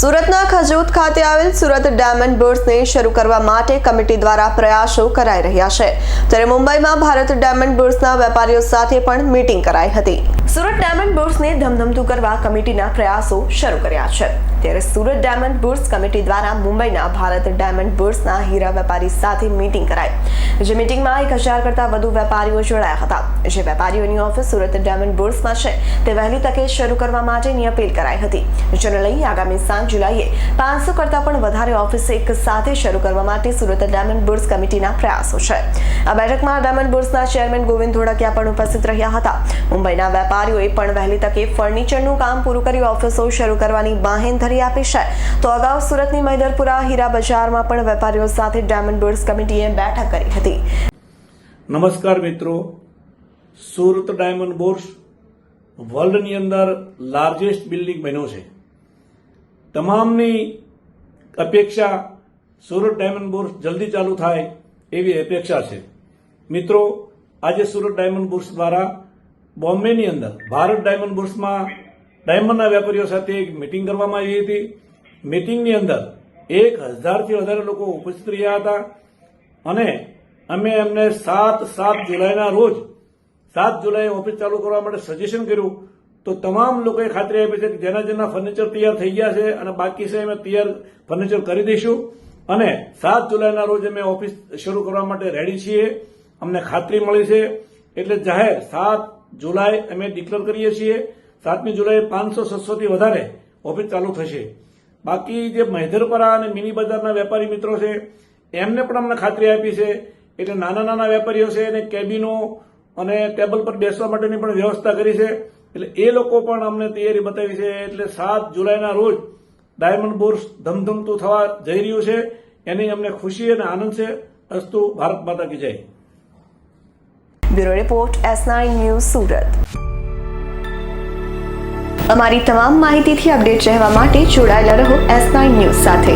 સુરતના ખજૂત ખાતે આવેલ સુરત ડાયમંડ બુર્સને શરૂ કરવા માટે કમિટી દ્વારા પ્રયાસો કરાઈ રહ્યા છે. ત્યારે મુંબઈમાં ભારત ડાયમંડ બુર્સના વેપારીઓ સાથે પણ મીટિંગ કરાઈ હતી. સુરત ડાયમંડ બુર્સને ધમધમતું કરવા કમિટીના પ્રયાસો શરૂ કર્યા છે. ત્યારે સુરત ડાયમંડ બુર્સ કમિટી દ્વારા મુંબઈના ભારત ડાયમંડ બુર્સના હીરા વેપારી સાથે મીટિંગ કરાઈ, જે મીટિંગમાં એક હજાર કરતાં વધુ વેપારીઓ જોડાયા હતા. જે વેપારીઓની ઓફિસ સુરત ડાયમંડ બુર્સમાં છે, તે વહેલી તકે શરૂ કરવા માટેની અપીલ કરાઈ હતી. જેને લઈ આગામી સાત જુલાઈએ પાંચસો કરતાં પણ વધારે ઓફિસ એક સાથે શરૂ કરવા માટે સુરત ડાયમંડ બોર્ડ્સ કમિટીના પ્રયાસો છે. આ બેઠકમાં ડાયમંડ બોર્ડ્સના ચેરમેન ગોવિંદ ધોળકિયા પણ ઉપસ્થિત રહ્યા હતા. મુંબઈના વેપારીઓએ પણ વહેલી તકે ફર્નિચરનું કામ પૂરું કરી ઓફિસો શરૂ કરવાની બાહેંધરી આપી છે. તો અગાઉ સુરતની મૈદરપુરા હીરા બજારમાં પણ વેપારીઓ સાથે ડાયમંડ બુર્સ કમિટીએ બેઠક કરી હતી. નમસ્કાર મિત્રો. સુરત ડાયમંડ બોર્સ વર્લ્ડની અંદર લાર્જેસ્ટ બિલ્ડિંગ બન્યો છે. તમામની અપેક્ષા સુરત ડાયમંડ બોર્સ જલ્દી ચાલુ થાય એવી અપેક્ષા છે. મિત્રો, આજે સુરત ડાયમંડ બોર્સ દ્વારા બોમ્બેની અંદર ભારત ડાયમંડ બુર્સમાં ડાયમંડના વેપારીઓ સાથે એક મિટિંગ કરવામાં આવી હતી. મિટિંગની અંદર એક હજારથી વધારે લોકો ઉપસ્થિત રહ્યા હતા અને અમે એમને સાત સાત જુલાઈના રોજ, સાત જુલાઈ ઓફિસ ચાલુ કરવા માટે સજેશન કર્યું. તો તમામ લોકોએ ખાતરી આપી છે કે જેના જેના ફર્નિચર તૈયાર થઈ ગયા છે અને બાકી છે અમે તૈયાર ફર્નિચર કરી દઈશું. અને સાત જુલાઈના રોજ અમે ઓફિસ શરૂ કરવા માટે રેડી છીએ. અમને ખાતરી મળી છે. એટલે જાહેર સાત જુલાઈ અમે ડિક્લેર કરીએ છીએ, સાતમી જુલાઈ પાંચસો છસોથી વધારે ઓફિસ ચાલુ થશે. બાકી જે મહેધરપરા અને મિની બજારના વેપારી મિત્રો છે, એમને પણ અમને ખાતરી આપી છે, એટલે નાના નાના વેપારીઓ છે અને કેબિનો અને ટેબલ પર બેસવા માટેની પણ વ્યવસ્થા કરી છે, એટલે એ લોકો પણ અમને તૈયારી બતાવી છે, એટલે સાત જુલાઈના રોજ ડાયમંડ બોર્સ ધમધમતું થવા જઈ રહ્યું છે, એની અમને ખુશી અને આનંદ છે. અસ્તુ, ભારત માતા કી જય. Bureau report S news Surat. અમારી તમામ માહિતીથી અપડેટ રહેવા માટે જોડાયેલા રહો એસ ન્યૂઝ સાથે.